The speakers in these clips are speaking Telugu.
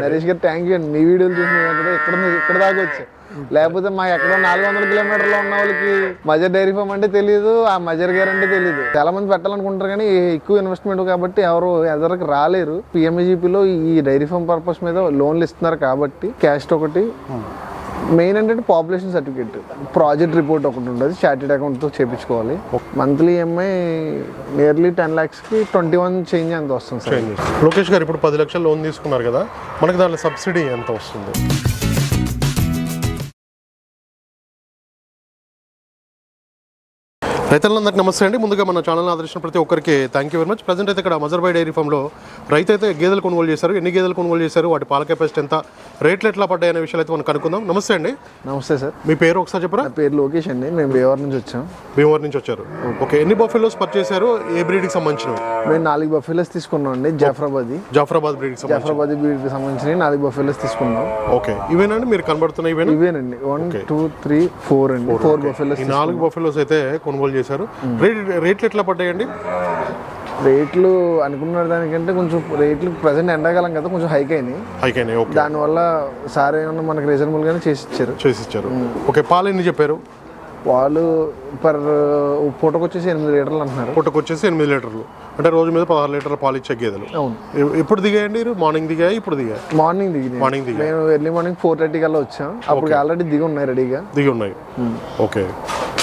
నరేష్ గారు థ్యాంక్ యూ అండి. మీ వీడియోలు చూసిన ఇక్కడ ఇక్కడ ఇక్కడ దాకా వచ్చా. లేకపోతే మా ఎక్కడ నాలుగు వందల కిలోమీటర్లో ఉన్న వాళ్ళకి మజర్ డైరీ ఫామ్ అంటే తెలియదు ఆ మజర్ గారు అంటే తెలియదు చాలా మంది పెట్టాలనుకుంటారు కానీ ఎక్కువ ఇన్వెస్ట్మెంట్ కాబట్టి ఎవరు ఎదరికి రాలేరు. పిఎంఈజీపీలో ఈ డైరీ ఫామ్ పర్పస్ మీద లోన్లు ఇస్తున్నారు కాబట్టి క్యాస్ట్ ఒకటి. మెయిన్ అంటే పాపులేషన్ సర్టిఫికేట్ ప్రాజెక్ట్ రిపోర్ట్ ఒకటి ఉంటుంది చార్టెడ్ అకౌంట్తో చేపించుకోవాలి. మంత్లీ ఈఎంఐ నియర్లీ టెన్ ల్యాక్స్కి ట్వంటీ వన్ చేంజ్ ఎంత వస్తుంది సార్. లోకేష్ గారు ఇప్పుడు పది లక్షలు లోన్ తీసుకున్నారు కదా మనకి దాంట్లో సబ్సిడీ ఎంత వస్తుంది? రైతులందరికీ నమస్తే అండి. ముందుగా మన ఛానల్ ఆదరించిన ప్రతి ఒక్కరికి thank you very much present అయితే ఇక్కడ మజర్బాయ్ డైరీ ఫామ్లో రైతు అయితే గేదెలు కొనుగోలు చేశారు. ఎన్ని గేదెలు కొనుగోలు చేశారు? వాటి పాల కెపాసిటీ ఎంత? రేట్లు ఎట్లా పడ్డాయి అనే విషయాలు అయితే మనం కనుక్కుందాం. నమస్తే అండి. నమస్తే సార్. మీ పేరు ఒకసారి చెప్పరా? పేరు లోకేష్ అండి. మేము దేవర్ నుంచి వచ్చాం. భీమవరం నుంచి వచ్చారు. ఓకే ఎన్ని బఫెలోస్ పర్చేస్ చేశారు? ఏ బ్రీడ్కి సంబంధించినవి? మేము నాలుగు బఫెలోస్ తీసుకున్నాం అండి. జాఫరాబాద్. జాఫరాబాద్ సంబంధించి జాఫరాబాద్ బ్రీడ్కి సంబంధించి నాలుగు బఫెలోస్ తీసుకున్నాం. ఓకే ఇవేనండి? మీరు కనబడుతున్న ఇవేనా? ఇవేనండి. వన్ టూ త్రీ ఫోర్ అండి. ఫోర్ బఫెలోస్ ఈ నాలుగు బఫెలోస్ అయితే కొనుగోలు చేశారు. రేట్ రేట్లు ఎట్లా పడ్డాయండి? రేట్లు అనుకున్న దానికంటే కొంచెం రేట్లు ప్రజెంట్ ఎండాకాలం కదా కొంచెం హైక్ అయినాయి. హైక్ అయినాయి ఓకే దానివల్ల సార్ ఏమన్నా మనకి రీజనబుల్గానే చేసి ఇచ్చారు. చేసి ఇచ్చారు. ఓకే పాలు ఎన్ని చెప్పారు? వాళ్ళు పర్ పూటకు వచ్చేసి ఎనిమిది లీటర్లు అంటున్నారు. పుట్టకు వచ్చేసి ఎనిమిది లీటర్లు. అంటే రోజు మీద పదహారు లీటర్ల పాలు ఇచ్చే గేదెలు. అవును. ఎప్పుడు దిగాయండి మీరు మార్నింగ్ దిగాయి ఇప్పుడు దిగాయి? మార్నింగ్ దిగి మార్నింగ్ దిగాయి? మేము ఎర్లీ మార్నింగ్ ఫోర్ థర్టీ కల్లా వచ్చాం. అప్పుడు ఆల్రెడీ దిగి ఉన్నాయి రెడీగా దిగి ఉన్నాయి. ఓకే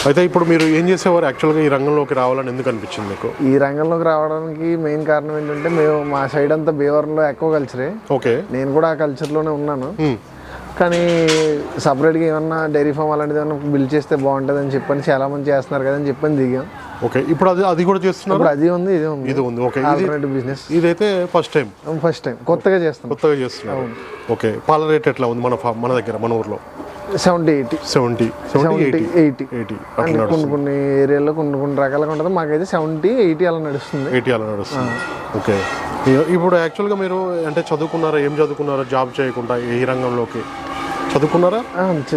అయితే ఇప్పుడు మీరు ఏం చేసేవారు యాక్చువల్గా ఈ రంగంలోకి రావాలని ఎందుకు అనిపించింది మీకు? ఈ రంగంలోకి రావడానికి మెయిన్ కారణం ఏంటంటే మేము మా సైడ్ అంతా బేవరంలో ఎక్కువ కల్చరే ఓకే. నేను కూడా ఆ కల్చర్లోనే ఉన్నాను. కానీ సపరేట్గా ఏమన్నా డైరీ ఫామ్ అలాంటిది ఏమన్నా బిల్డ్ చేస్తే బాగుంటుంది అని చెప్పని చాలా మంది చేస్తున్నారు కదా అని చెప్పని దిగాం. ఓకే. ఇప్పుడు అది అది కూడా చేస్తున్నారు? ఇప్పుడు అది ఉంది ఇది ఉంది. ఇది ఉంది. ఓకే. ఇది ఆల్టర్నేటివ్ బిజినెస్ ఇదైతే ఫస్ట్ టైం ఫస్ట్ టైం కొత్తగా చేస్తాం కొత్తగా చేస్తున్నారు. ఓకే. పాల రేట్ ఎట్లా ఉంది మన ఫా- మన దగ్గర మన ఊర్లో? Seventy eighty seventy seventy eighty eighty కొన్ని కొన్ని ఏరియాలో కొన్ని కొన్ని రకాలుగా ఉంటుంది. మాకైతే సెవెంటీ ఎయిటీ అలా నడుస్తుంది. ఎయిటీ అలా నడుస్తుంది. ఓకే. ఇప్పుడు యాక్చువల్గా మీరు అంటే చదువుకున్నారా ఏం చదువుకున్నారా జాబ్ చేయకుండా ఈ రంగంలోకి? చదువుకున్నారా?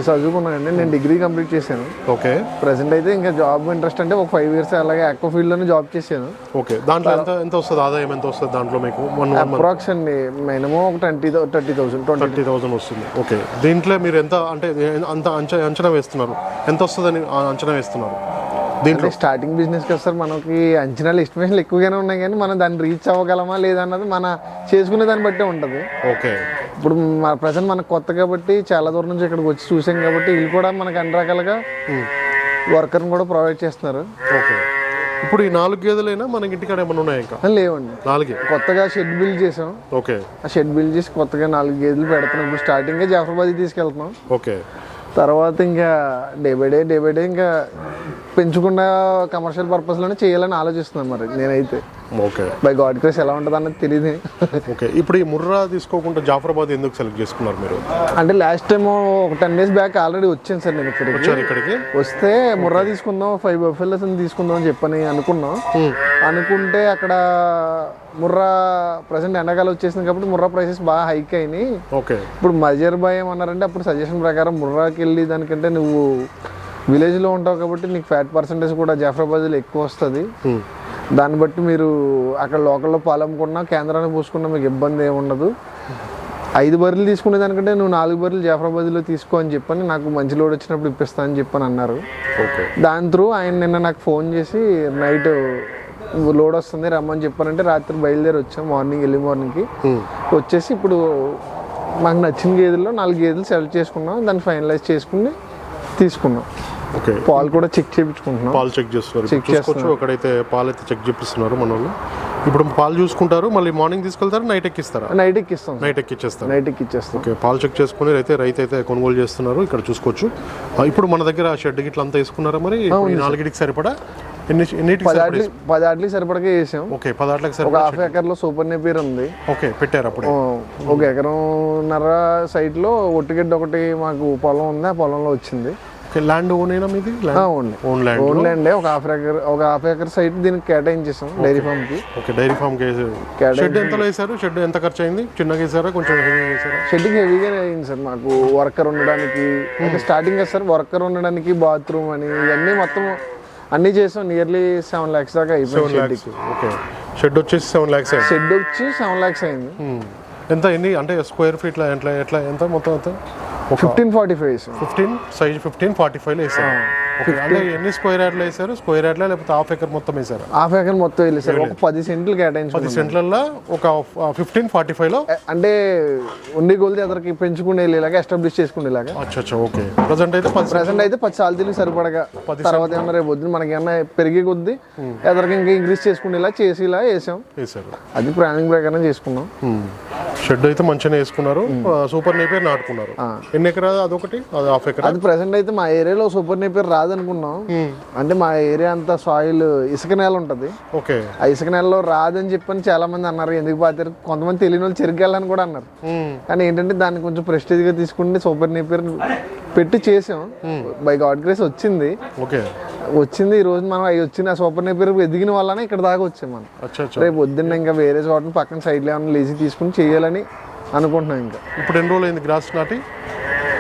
చదువుకున్నానండి. నేను డిగ్రీ కంప్లీట్ చేశాను. ఓకే. ప్రజెంట్ అయితే ఇంకా జాబ్ ఇంట్రెస్ట్ అంటే ఒక ఫైవ్ ఇయర్స్ అలాగే ఎక్కువ ఫీల్డ్లోనే జాబ్ చేశాను. ఓకే. దాంట్లో ఎంత ఎంత వస్తుంది? ఆదాయం ఎంత వస్తుంది దాంట్లో మీకు? అప్రాక్స్ అండి మినిమం ఒక twenty thirty thousand twenty thirty thousand వస్తుంది. ఓకే. దీంట్లో మీరు ఎంత అంటే అంత అంచ అంచనా వేస్తున్నారు? ఎంత వస్తుందని ఆ అంచనా వేస్తున్నారు? దీంట్లో? స్టార్టింగ్ బిజినెస్ కదా సార్ మనకి అంచనాలు ఎస్టిమేషన్లు ఎక్కువగానే ఉన్నాయి కానీ మనం దాన్ని రీచ్ అవ్వగలమా లేదన్నది మన చేసుకునే దాన్ని బట్టే ఉంటుంది. ఓకే. ఇప్పుడు మన ప్రజెంట్ మనకు కొత్త కాబట్టి చాలా దూరం నుంచి ఇక్కడికి వచ్చి చూసాం కాబట్టి వీళ్ళు కూడా మనకి అన్ని రకాలుగా వర్కర్ని కూడా ప్రొవైడ్ చేస్తున్నారు. ఓకే. ఇప్పుడు ఈ నాలుగు గేదెలైనా మనకి ఇంటికాడ ఏమైనా ఉన్నాయా ఇంకా? లేవండి. నాలుగే? కొత్తగా షెడ్ బిల్డ్ చేసాం. ఓకే. ఆ షెడ్ బిల్డ్ చేసి కొత్తగా నాలుగు గేదెలు పెడుతున్నాం. ఇప్పుడు స్టార్టింగ్ జాఫరాబాద్ తీసుకెళ్తున్నాం. ఓకే. తర్వాత ఇంకా day by day day by day ఇంకా పెంచకుండా కమర్షియల్ పర్పస్లోనే చేయాలని ఆలోచిస్తున్నాను మరి నేనైతే. ఓకే. బై గాడ్ క్రేస్ ఎలా ఉంటుంది అన్నది తెలియదు ఓకే. ఇప్పుడు ఈ ముర్రా తీసుకోకుండా జాఫరాబాద్ ఎందుకు సెలెక్ట్ చేసుకున్నారు మీరు? అంటే లాస్ట్ టైం ఒక టెన్ డేస్ బ్యాక్ ఆల్రెడీ వచ్చాను సార్ నేను ఇక్కడికి. ఇక్కడికి? వస్తే ముర్రా తీసుకుందాం ఫైవ్ బఫెల్స్ తీసుకుందాం అని చెప్పని అనుకున్నాం. అనుకుంటే అక్కడ ముర్రా ప్రజెంట్ ఎండాకాలం వచ్చేసింది కాబట్టి ముర్రా ప్రైసెస్ బాగా హైక్ అయినాయి. ఓకే. ఇప్పుడు మజర్ బాయ్ ఏమన్నారంటే అప్పుడు సజెషన్ ప్రకారం ముర్రాకి వెళ్ళి దానికంటే నువ్వు విలేజ్లో ఉంటావు కాబట్టి నీకు ఫ్యాట్ పర్సంటేజ్ కూడా జాఫరాబాద్లో ఎక్కువ వస్తుంది. Hmm. దాన్ని బట్టి మీరు అక్కడ లోకల్లో పాలు అమ్ముకున్నా కేంద్రానికి పోసుకున్నా మీకు ఇబ్బంది ఏమి ఉండదు. ఐదు బర్రెలు తీసుకునే దానికంటే నువ్వు నాలుగు బర్రెలు జాఫరాబాద్లో తీసుకో అని చెప్పని నాకు మంచి లోడ్ వచ్చినప్పుడు ఇప్పిస్తా అని చెప్పని అన్నారు. ఓకే. దాని త్రూ ఆయన నిన్న నాకు ఫోన్ చేసి నైట్ లోడ్ వస్తుంది రమ్మని చెప్పానంటే రాత్రి బయలుదేరి వచ్చాం మార్నింగ్ ఎర్లీ మార్నింగ్కి. వచ్చేసి ఇప్పుడు మాకు నచ్చిన గేదెల్లో నాలుగు గేదెలు సెలెక్ట్ చేసుకున్నాం దాన్ని ఫైనలైజ్ చేసుకుని తీసుకున్నాం. ఓకే. పాలు కూడా చెక్ చేయించుకుంటున్నాం. పాలు చెక్ చేస్తున్నారు. ఇప్పుడు చూసుకోవచ్చు అక్కడైతే పాలు అయితే చెక్ చేపిస్తున్నారు మన వాళ్ళు. ఇప్పుడు పాలు చూసుకుంటారు మళ్ళీ మార్నింగ్ తీసుకెళ్తారు నైట్ ఎక్కిస్తారా? నైట్ ఎక్కిస్తాం నైట్ ఎక్కిచ్చేస్తారు. నైట్ ఎక్కిచ్చేస్తాం. ఓకే పాలు చెక్ చేసుకుని అయితే రైతు అయితే కొనుగోలు చేస్తున్నారు ఇక్కడ చూసుకోవచ్చు. ఇప్పుడు మన దగ్గర షెడ్ గిట్ల అంతా వేసుకున్నారా మరి? నాలుగిటికి సరిపడా? ఎన్ని ఎన్నిటికి పదాట్లీ పదాట్లీ సరిపడకే వేసాం ఓకే పదాట్లకి సరిపడా హాఫ్ ఎకర్లో సూపర్ నేపీర్ ఉంది. ఓకే పెట్టారు అప్పుడే. ఒక ఎకరంన్నర సైట్లో ఒట్టిగడ్డ ఒకటి మాకు పొలం ఉంది ఆ పొలంలో వచ్చింది. ఓకే ల్యాండ్ ఓన్ అయినా మీది? ఓన్లీ ఓన్ ల్యాండ్ అండి ఒక హాఫ్ ఎకర్ ఒక హాఫ్ ఎకర్ సైట్ దీనికి కేటాయించేసాం డైరీ ఫామ్కి. ఓకే డైరీ ఫామ్ షెడ్ ఎంతలో వేసారు? షెడ్ ఎంత ఖర్చు అయింది చిన్నగా వేసారా? కొంచెం హెవీ వేసారా? షెడ్కి హెవీగానే అయింది సార్ మాకు. వర్కర్ ఉండడానికి అంటే స్టార్టింగ్ సార్ వర్కర్ ఉండడానికి బాత్రూమ్ అని ఇవన్నీ మొత్తం అన్ని చేసాం. నియర్లీ సెవెన్ ల్యాక్స్ దాకా అయిపోయింది షెడ్కి ఓకే షెడ్ వచ్చేసి సెవెన్ ల్యాక్స్ అయింది. షెడ్ వచ్చి సెవెన్ ల్యాక్స్ అయింది. ఎంత ఎన్ని అంటే స్క్వేర్ ఫీట్లో ఎట్లా ఎట్లా ఎంత మొత్తం ఎంత fifteen forty five fifteen size fifteen forty ఫైవ్లో వేసారు ఓకే అంటే ఎన్ని స్క్వేర్ యార్డ్లో వేసారు? స్క్వేర్ యార్డ్లో లేకపోతే హాఫ్ ఎకర్ మొత్తం వేసారు? హాఫ్ ఏకర్ మొత్తం వెళ్ళి సార్ ఒక పది సెంట్లు కేటాయించుకున్నాం. పది సెంట్లలో ఒక ఫిఫ్టీన్ ఫార్టీ ఫైవ్లో? అంటే ఉండి గోల్ది ఎదరికి పెంచుకుని వెళ్ళేలాగా ఎస్టాబ్లిష్ చేసుకునేలాగా. అచ్చా అచ్చా ఓకే. ప్రజెంట్ అయితే పది ప్రెసెంట్ అయితే పది సాలతీలకు సరిపడగా. తర్వాత ఏమన్నా రేపు వద్దు మనకి ఏమన్నా పెరిగే కొద్దీ ఎదరికి ఇంకా ఇంక్రీజ్ చేసుకునేలా చేసేలా వేసాం. వేసారు. అది ప్లానింగ్ ప్రకారం చేసుకున్నాం. షెడ్ అయితే మంచిగానే వేసుకున్నారు. సూపర్ నేపేర్ నాటుకున్నారు. ఎన్ని ఎకరా అదొకటి అది హాఫ్ ఎకరా? అది ప్రెసెంట్ అయితే మా ఏరియాలో సూపర్ నేపర్ రాదనుకున్నాం. అంటే మా ఏరియా అంతా సాయిల్ ఇసుక నేల ఉంటది. ఓకే. ఆ ఇసుక నెలలో రాదని చెప్పని చాలా మంది అన్నారు. ఎందుకు పాతారు? కొంతమంది తెలియని వాళ్ళు చెరికెళ్ళని కూడా అన్నారు. కానీ ఏంటంటే దాన్ని కొంచెం ప్రెస్టేజ్గా తీసుకుంటే సూపర్ నేపర్ పెట్టి చేసాం. బై గాడ్ గ్రేస్ వచ్చింది. ఓకే వచ్చింది ఈ రోజు మనం అవి వచ్చిన సూపర్ నేపర్ ఎదిగిన వల్లనే ఇక్కడ దాకా వచ్చాం మనం. రేపు వద్దున్న ఇంకా వేరే చోట పక్కన సైడ్లో ఏమైనా లేచి తీసుకుని చేయాలని అనుకుంటున్నాం ఇంకా. ఇప్పుడు ఎన్ని రోజులు అయింది గ్రాస్ నాటి?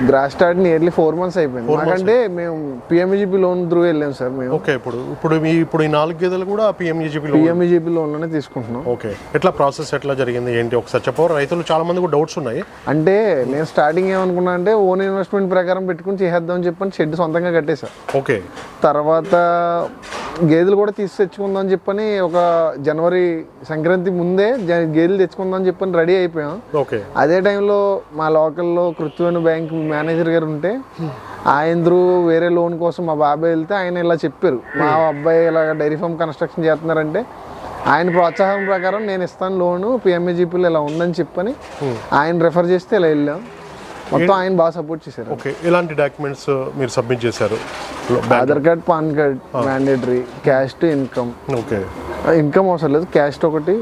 Grass start nearly four months అయిపోయింది. మాకంటే మేము పిఎంఈజీపీ లోన్ త్రూ వెళ్ళాం సార్ మేము. ఓకే ఇప్పుడు ఇప్పుడు మీ ఇప్పుడు ఈ నాలుగు గేదెలు కూడా పిఎంఈజీపీలో పిఎంఈజీపీ లోన్లోనే తీసుకుంటున్నాం. ఓకే ఎట్లా ప్రాసెస్ ఎట్లా జరిగింది ఏంటి? ఒకసారి చెప్పవు? రైతులు చాలా మంది డౌట్స్ ఉన్నాయి. అంటే నేను స్టార్టింగ్ ఏమనుకున్నా అంటే ఓన్ ఇన్వెస్ట్మెంట్ ప్రకారం పెట్టుకుని చేసేద్దాం చెప్పని షెడ్ సొంతంగా కట్టేశా. ఓకే తర్వాత గేదెలు కూడా తీసి తెచ్చుకుందాం అని చెప్పని ఒక జనవరి సంక్రాంతి ముందే గేదెలు తెచ్చుకుందాం అని చెప్పని రెడీ అయిపోయాం. ఓకే. అదే టైంలో మా లోకల్లో కృత్వని బ్యాంక్ మేనేజర్ గారు ఉంటే ఆయన వేరే లోన్ కోసం మా బాబాయ్ వెళ్తే ఆయన ఇలా చెప్పారు. మా అబ్బాయి ఇలా డైరీ ఫామ్ కన్స్ట్రక్షన్ చేస్తున్నారంటే ఆయన ప్రోత్సాహం ప్రకారం నేను ఇస్తాను లోను పిఎంఏజీపీలో ఇలా ఉందని చెప్పని ఆయన రెఫర్ చేస్తే ఇలా వెళ్ళాం. మొత్తం ఆయన బాగా సపోర్ట్ చేశారు. ఓకే ఎలాంటి డాక్యుమెంట్స్ మీరు సబ్మిట్ చేశారు? Aadhaar card PAN card mandatory caste to income okay. Income అవసరం లేదు క్యాస్ట్ ఒకటి.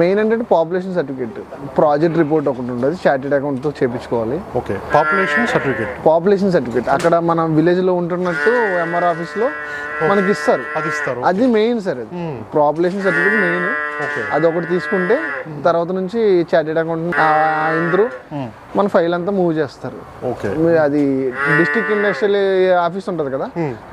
మెయిన్ ఏంటంటే పాపులేషన్ సర్టిఫికేట్ ప్రాజెక్ట్ రిపోర్ట్ ఒకటి ఉంటుంది చార్టెడ్ అకౌంట్తో చేపించుకోవాలి. Okay population certificate population certificate అక్కడ మన విలేజ్లో ఉంటున్నట్టు ఎంఆర్ ఆఫీస్లో మనకి ఇస్తారు. అది ఇస్తారు అది main sir population certificate main okay. అది ఒకటి తీసుకుంటే తర్వాత నుంచి చార్టెడ్ అకౌంట్ ఇందరూ మన ఫైల్ అంతా మూవ్ చేస్తారు. అది డిస్ట్రిక్ట్ ఇండస్ట్రియల్ ఆఫీస్ ఉంటుంది కదా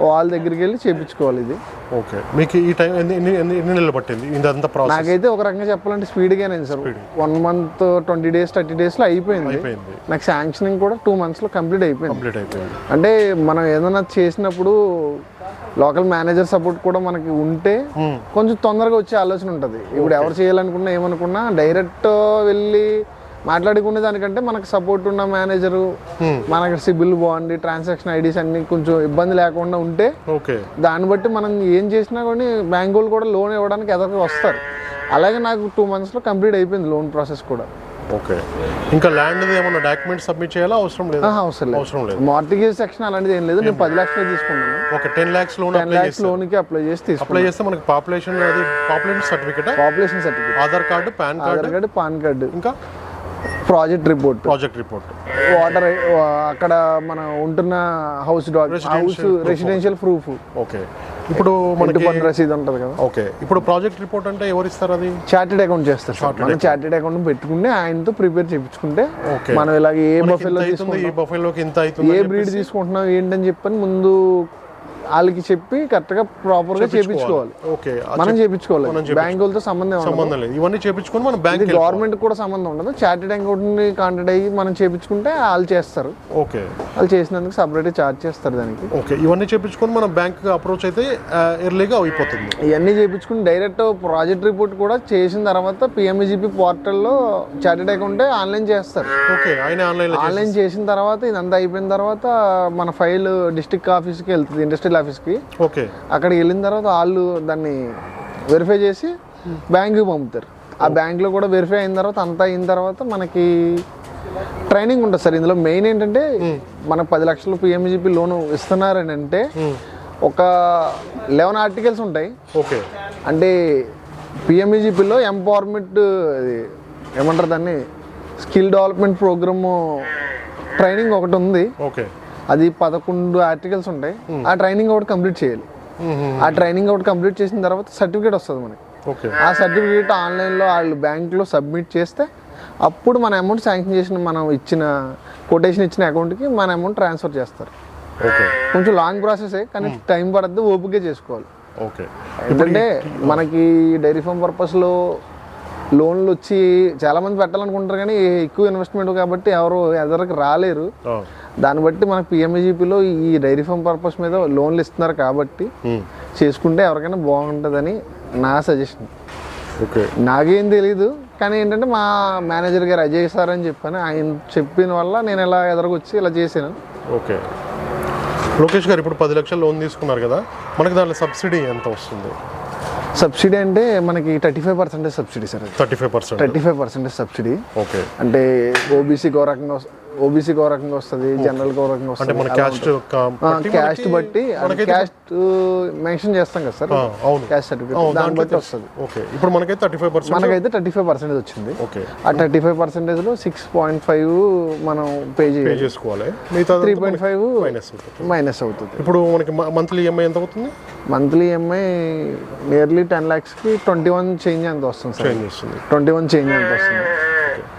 వాళ్ళ దగ్గరికి వెళ్ళి చేపించుకోవాలి ఇది. ఓకే. మీకు ఈ టైం ఎన్ని నెలలు పట్టింది ఇదంతా ప్రాసెస్ నాకైతే ఒక రకంగా చెప్పాలంటే స్పీడ్గానే sir. One month twenty days thirty డేస్లో అయిపోయింది. అయిపోయింది. నాకు శాంక్షనింగ్ కూడా టూ మంత్స్లో కంప్లీట్ అయిపోయింది. కంప్లీట్ అయిపోయింది. అంటే మనం ఏదైనా చేసినప్పుడు లోకల్ మేనేజర్ సపోర్ట్ కూడా మనకి ఉంటే కొంచెం తొందరగా వచ్చే ఆలోచన ఉంటుంది. ఇప్పుడు ఎవరు చేయాలనుకున్నా ఏమనుకున్నా డైరెక్ట్ వెళ్ళి మాట్లాడుకునే దానికంటే మనకు సపోర్ట్ ఉన్న మేనేజరు మనకి సిబిల్ బాగుండి ట్రాన్సాక్షన్ ఐడీస్ అన్ని కొంచెం ఇబ్బంది లేకుండా ఉంటే దాన్ని బట్టి మనం ఏం చేసినా కానీ బ్యాంక్ వాళ్ళు కూడా లోన్ ఇవ్వడానికి ఎదరికి వస్తారు. అలాగే నాకు టూ మంత్స్లో కంప్లీట్ అయిపోయింది లోన్ ప్రాసెస్ కూడా. ఓకే. ఇంకా ల్యాండ్ ఏమన్నా డాక్యుమెంట్స్ సబ్మిట్ చేయాలా? అవసరం లేదు? అవసరం లేదు. అవసరం లేదు. మార్టిగేజ్ సెక్షన్ అలాంటిది ఏం లేదు. నేను పది లక్షలు తీసుకున్నాను ఒక టెన్ ల్యాక్స్ లోన్ టెన్ చేస్తే. లోన్కి అప్లై చేసి అప్లై చేస్తే మనకి పాపులేషన్ అది population certificate population certificate Aadhaar card PAN card Aadhaar card PAN card ఇంకా? Project report project report water అక్కడ మనం ఉంటున్న హౌస్ డాక్ హౌస్ రెసిడెన్షియల్ ప్రూఫ్ ఓకే ఇప్పుడు మనకి పన్ను రసీదు ఉంటుంది కదా. ఓకే. ఇప్పుడు ప్రాజెక్ట్ రిపోర్ట్ అంటే ఎవరు ఇస్తారు అది? చార్టెడ్ అకౌంట్ చేస్తారు మనం చార్టెడ్ అకౌంట్ పెట్టుకుంటే ఆయనతో ప్రిపేర్ చేయించుకుంటే. మనం ఇలాగ ఏ బఫెల్లో బఫెలోకి ఇంత ఏ బ్రీడ్ తీసుకుంటున్నాం ఏంటని చెప్పని ముందు వాళ్ళకి చెప్పి కరెక్ట్గా ప్రాపర్గా చేయించుకోవాలి ఓకే. మనం చేయించుకోవాలి బ్యాంక్ వాళ్ళతో సంబంధం. సంబంధం లేదు. ఇవన్నీ చేపించుకొని మనం బ్యాంక్ గవర్నమెంట్ కూడా సంబంధం ఉండదు. చార్టెడ్ అకౌంట్ని కాంటాక్ట్ అయ్యి మనం చేయించుకుంటే వాళ్ళు చేస్తారు. ఓకే. వాళ్ళు చేసినందుకు సపరేట్ చార్జ్ చేస్తారు దానికి. ఓకే. ఇవన్నీ చేపించుకొని మనం బ్యాంక్ అప్రోచ్ అయితే ఎర్లీగా అయిపోతుంది. ఇవన్నీ చేయించుకుని డైరెక్ట్ ప్రాజెక్ట్ రిపోర్ట్ కూడా చేసిన తర్వాత పిఎంఈజీపీ పోర్టల్లో చార్టెడ్ అకౌంట్ ఆన్లైన్ చేస్తారు. ఓకే. ఆయన ఆన్లైన్లో ఆన్లైన్ చేసిన తర్వాత ఇదంతా అయిపోయిన తర్వాత మన ఫైల్ డిస్ట్రిక్ట్ ఆఫీస్కి వెళ్తుంది. ఇండస్ట్రియల్ ఆఫీస్కి. ఓకే. అక్కడికి వెళ్ళిన తర్వాత వాళ్ళు దాన్ని వెరిఫై చేసి బ్యాంకుకి పంపుతారు. ఆ బ్యాంక్లో కూడా వెరిఫై అయిన తర్వాత అంతా అయిన తర్వాత మనకి ట్రైనింగ్ ఉంటుంది సార్. ఇందులో మెయిన్ ఏంటంటే మన పది లక్షలు పిఎంజీపీ లోన్ ఇస్తున్నారని అంటే ఒక లెవెన్ ఆర్టికల్స్ ఉంటాయి. ఓకే. అంటే పిఎంఈజీపీలో ఎంపవర్మెంట్ ఏమంటారు దాన్ని? స్కిల్ డెవలప్మెంట్ ప్రోగ్రామ్ ట్రైనింగ్ ఒకటి ఉంది. ఓకే. అది పదకొండు ఆర్టికల్స్ ఉంటాయి. ఆ ట్రైనింగ్ ఒకటి కంప్లీట్ చేయాలి. ఆ ట్రైనింగ్ ఒకటి కంప్లీట్ చేసిన తర్వాత సర్టిఫికేట్ వస్తుంది మనకి. ఆ సర్టిఫికేట్ ఆన్లైన్లో వాళ్ళు బ్యాంక్లో సబ్మిట్ చేస్తే అప్పుడు మన అమౌంట్ శాంక్షన్ చేసిన మనం ఇచ్చిన కొటేషన్ ఇచ్చిన అకౌంట్కి మన అమౌంట్ ట్రాన్స్ఫర్ చేస్తారు. ఓకే కొంచెం లాంగ్ ప్రాసెసే కానీ టైం పడద్దు ఓపిక చేసుకోవాలి. ఓకే ఎందుకంటే మనకి డైరీ ఫామ్ పర్పస్లో లోన్లు వచ్చి చాలా మంది పెట్టాలనుకుంటారు కానీ ఎక్కువ ఇన్వెస్ట్మెంట్ కాబట్టి ఎవరు ఎదరికి రాలేరు. దాన్ని బట్టి మనకి పిఎంఈజీపీలో ఈ డైరీ ఫామ్ పర్పస్ మీద లోన్లు ఇస్తున్నారు కాబట్టి. చేసుకుంటే ఎవరికైనా బాగుంటుందని నా సజెషన్ ఓకే. నాకేం తెలీదు కానీ ఏంటంటే మా మేనేజర్ గారు అజయ్ సార్ అని చెప్పాను. ఆయన చెప్పిన వల్ల నేను ఇలా ఎదరకొచ్చి ఇలా చేశాను. ఓకే. లోకేష్ గారు ఇప్పుడు పది లక్షలు లోన్ తీసుకున్నారు కదా మనకి దాంట్లో సబ్సిడీ ఎంత వస్తుంది? సబ్సిడీ అంటే మనకి thirty five percentage subsidy sir thirty five percent. Thirty five percentage subsidy. Okay. అంటే ఓబీసీకి ఒక రకంగా ఓబీసీకి ఒక రకంగా వస్తుంది జనరల్కి ఒక రకంగా వస్తుంది క్యాస్ట్ క్యాస్ట్ బట్టి క్యాస్ట్ మెన్షన్ చేస్తాం కదా సార్. అవును. క్యాస్ట్ సర్టిఫికేట్ దాన్ని బట్టి వస్తుంది. ఓకే. ఇప్పుడు మనకైతే థర్టీ ఫైవ్ పర్సెంట్ మనకైతే థర్టీ ఫైవ్ పర్సెంటేజ్ వచ్చింది. ఓకే. ఆ థర్టీ ఫైవ్ పర్సెంటేజ్లో సిక్స్ పాయింట్ ఫైవ్ మనం పే చేసుకోవాలి. మిగతా త్రీ పాయింట్ ఫైవ్ మైనస్ అవుతుంది. మైనస్ అవుతుంది. ఇప్పుడు మనకి మంత్లీ ఈఎంఐ ఎంత అవుతుంది? మంత్లీ ఈఎంఐ నియర్లీ టెన్ ల్యాక్స్కి ట్వంటీ వన్ చేంజ్ ఎంత వస్తుంది సార్? ట్వంటీ వన్ చేంజ్ ఎంత వస్తుంది?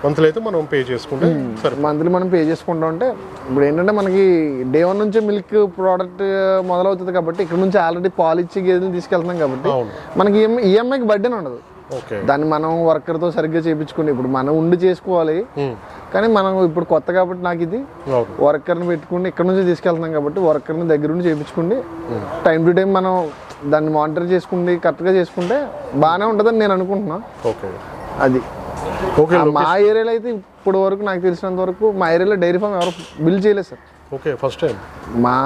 మంత్లీ అయితే మనం పే చేసుకుంటే సరే మంత్లీ మనం పే చేసుకుంటాం అంటే ఇప్పుడు ఏంటంటే మనకి డే వన్ నుంచే మిల్క్ ప్రోడక్ట్ మొదలవుతుంది కాబట్టి ఇక్కడ నుంచి ఆల్రెడీ పాలు ఇచ్చి గేదెలు తీసుకెళ్తున్నాం కాబట్టి మనకి ఈఎంఐ ఈఎంఐకి బడ్డీని ఉండదు. దాన్ని మనం వర్కర్తో సరిగ్గా చేయించుకుని ఇప్పుడు మనం ఉండి చేసుకోవాలి. కానీ మనం ఇప్పుడు కొత్త కాబట్టి నాకు ఇది వర్కర్ని పెట్టుకుని ఇక్కడ నుంచి తీసుకెళ్తున్నాం కాబట్టి వర్కర్ని దగ్గరుండి చేయించుకుండి టైం టు టైం మనం దాన్ని మానిటర్ చేసుకుండి కరెక్ట్గా చేసుకుంటే బాగానే ఉంటుందని నేను అనుకుంటున్నా. ఓకే. అది. ఓకే మా ఏరియాలో అయితే ఇప్పుడు వరకు నాకు తెలిసినంత వరకు మా ఏరియాలో డైరీ ఫామ్ ఎవరు బిల్ చేయలేదు సార్. ఓకే ఫస్ట్ టైం మా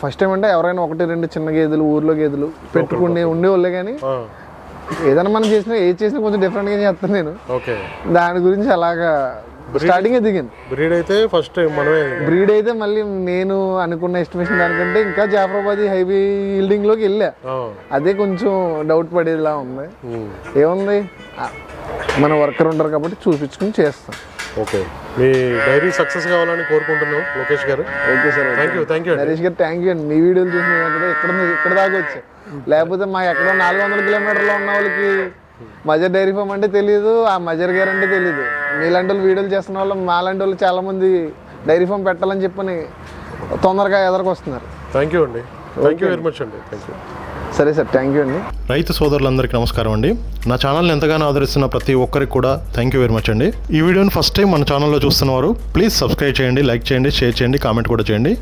ఫస్ట్ టైం అంటే ఎవరైనా ఒకటి రెండు చిన్న గేదెలు ఊర్లో గేదెలు పెట్టుకుని ఉండేవాళ్ళే కానీ ఏదైనా మనం చేసినా ఏది చేసినా కొంచెం డిఫరెంట్గా చేస్తాను నేను. ఓకే. దాని గురించి అలాగా స్టార్టింగ్ దిగాను బ్రీడ్ అయితే ఫస్ట్ టైం మనమే బ్రీడ్ అయితే మళ్ళీ నేను అనుకున్న ఎస్టిమేషన్ దానికంటే ఇంకా జాఫరాబాద్ హైవే లోకి వెళ్ళా. అదే కొంచెం డౌట్ పడేలా ఉంది. ఏముంది? మన వర్కర్ ఉంటారు కాబట్టి చూపించుకుని చేస్తాం. ఓకే. మీ డైరీ సక్సెస్ కావాలని కోరుకుంటున్నాం Lokesh garu. Okay sir thank you thank you Naresh garu thank you అండి. మీ వీడియోలు చూసి మేము ఇక్కడ ఇక్కడ ఇక్కడ దాకా వచ్చా? లేకపోతే మా ఎక్కడో నాలుగు వందల కిలోమీటర్లో ఉన్న వాళ్ళకి మజర్ డైరీ ఫామ్ అంటే తెలియదు ఆ మజర్ గారు అంటే తెలియదు మీలాంటి వాళ్ళు వీడియోలు చేస్తున్న వాళ్ళు మాలాంటి వాళ్ళు చాలా మంది డైరీ ఫామ్ పెట్టాలని చెప్పని తొందరగా ఎదరికి థ్యాంక్ యూ అండి. థ్యాంక్ యూ వెరీ మచ్ అండి. థ్యాంక్ యూ సరే సార్ థ్యాంక్ యూ అండి. రైతు సోదరులందరికీ నమస్కారం అండి. నా ఛానల్ని ఎంతగానో ఆదరిస్తున్న ప్రతి ఒక్కరికి కూడా థ్యాంక్ యూ వెరీ మచ్ అండి. ఈ వీడియోని ఫస్ట్ టైం మన ఛానల్లో చూస్తున్నవారు ప్లీజ్ సబ్స్క్రైబ్ చేయండి లైక్ చేయండి షేర్ చేయండి కామెంట్ కూడా చేయండి.